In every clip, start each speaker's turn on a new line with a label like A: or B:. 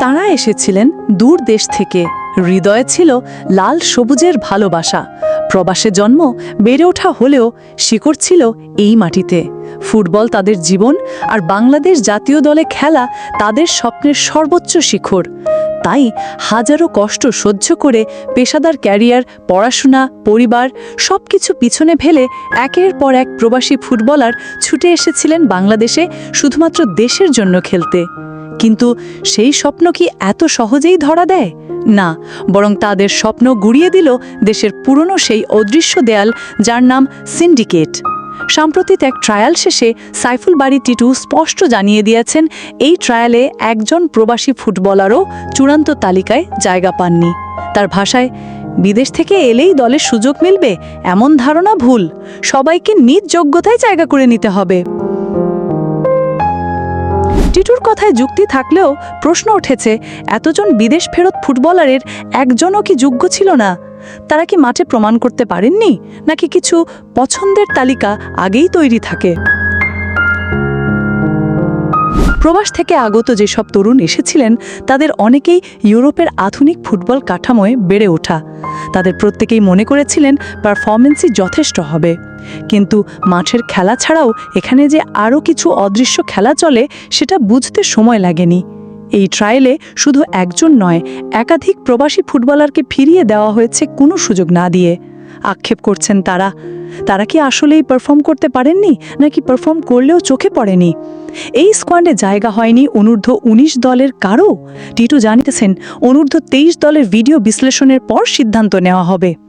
A: তারা এসেছিলেন দূর দেশ থেকে। হৃদয়ে ছিল লাল সবুজের ভালোবাসা। প্রবাসে জন্ম, বেড়ে ওঠা হলেও শিকড় ছিল এই মাটিতে। ফুটবল তাদের জীবন আর বাংলাদেশ জাতীয় দলে খেলা তাদের স্বপ্নের সর্বোচ্চ শিখর। তাই হাজারো কষ্ট সহ্য করে পেশাদার ক্যারিয়ার, পড়াশোনা, পরিবার সবকিছু পিছনে ফেলে একের পর এক প্রবাসী ফুটবলার ছুটে এসেছিলেন বাংলাদেশে শুধুমাত্র দেশের জন্য খেলতে। কিন্তু সেই স্বপ্ন কি এত সহজেই ধরা দেয়? না, বরং তাদের স্বপ্ন গুড়িয়ে দিল দেশের পুরনো সেই অদৃশ্য দেয়াল যার নাম সিন্ডিকেট। সাম্প্রতিক এক ট্রায়াল শেষে সাইফুল বাড়ি টিটু স্পষ্ট জানিয়ে দিয়েছেন, এই ট্রায়ালে একজন প্রবাসী ফুটবলারও চূড়ান্ত তালিকায় জায়গা পাননি। তার ভাষায়, বিদেশ থেকে এলেই দলের সুযোগ মিলবে, এমন ধারণা ভুল। সবাইকে নিজ যোগ্যতায় জায়গা করে নিতে হবে। টিটুর কথায় যুক্তি থাকলেও প্রশ্ন উঠেছে, এতজন বিদেশ ফেরত ফুটবলারের একজনও কি যোগ্য ছিল না? তারা কি মাঠে প্রমাণ করতে পারেননি? নাকি কিছু পছন্দের তালিকা আগেই তৈরি থাকে? প্রবাস থেকে আগত যেসব তরুণ এসেছিলেন, তাদের অনেকেই ইউরোপের আধুনিক ফুটবল কাঠামোয় বেড়ে ওঠা। তাদের প্রত্যেকেই মনে করেছিলেন পারফরমেন্সই যথেষ্ট হবে। কিন্তু মাঠের খেলা ছাড়াও এখানে যে আরও কিছু অদৃশ্য খেলা চলে, সেটা বুঝতে সময় লাগেনি। এই ট্রায়ালে শুধু একজন নয়, একাধিক প্রবাসী ফুটবলারকে ফিরিয়ে দেওয়া হয়েছে কোনো সুযোগ না দিয়ে। আক্ষেপ করছেন তারা। তারা কি আসলেই পারফর্ম করতে পারেননি, নাকি পারফর্ম করলেও চোখে পড়েনি? এই স্কোয়াডে জায়গা হয়নি অনূর্ধ্ব উনিশ দলের কারও। টিটু জানিতেছেন অনূর্ধ্ব তেইশ দলের ভিডিও বিশ্লেষণের পর সিদ্ধান্ত নেওয়া হবে।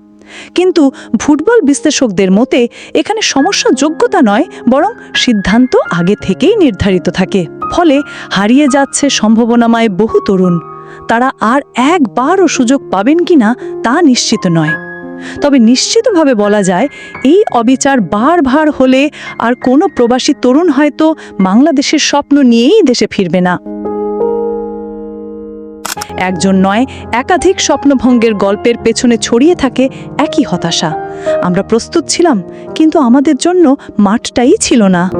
A: কিন্তু ফুটবল বিশ্লেষকদের মতে এখানে সমস্যা যোগ্যতা নয়, বরং সিদ্ধান্ত আগে থেকেই নির্ধারিত থাকে। ফলে হারিয়ে যাচ্ছে সম্ভাবনাময় বহু তরুণ। তারা আর একবারও সুযোগ পাবেন কিনা তা নিশ্চিত নয়। তবে নিশ্চিতভাবে বলা যায়, এই অবিচার বারবার হলে আর কোনো প্রবাসী তরুণ হয়তো বাংলাদেশের স্বপ্ন নিয়েই দেশে ফিরবে না। একজন নয়, একাধিক স্বপ্নভঙ্গের গল্পের পেছনে ছড়িয়ে থাকে একই হতাশা। আমরা প্রস্তুত ছিলাম, কিন্তু আমাদের জন্য মাঠটাই ছিল না।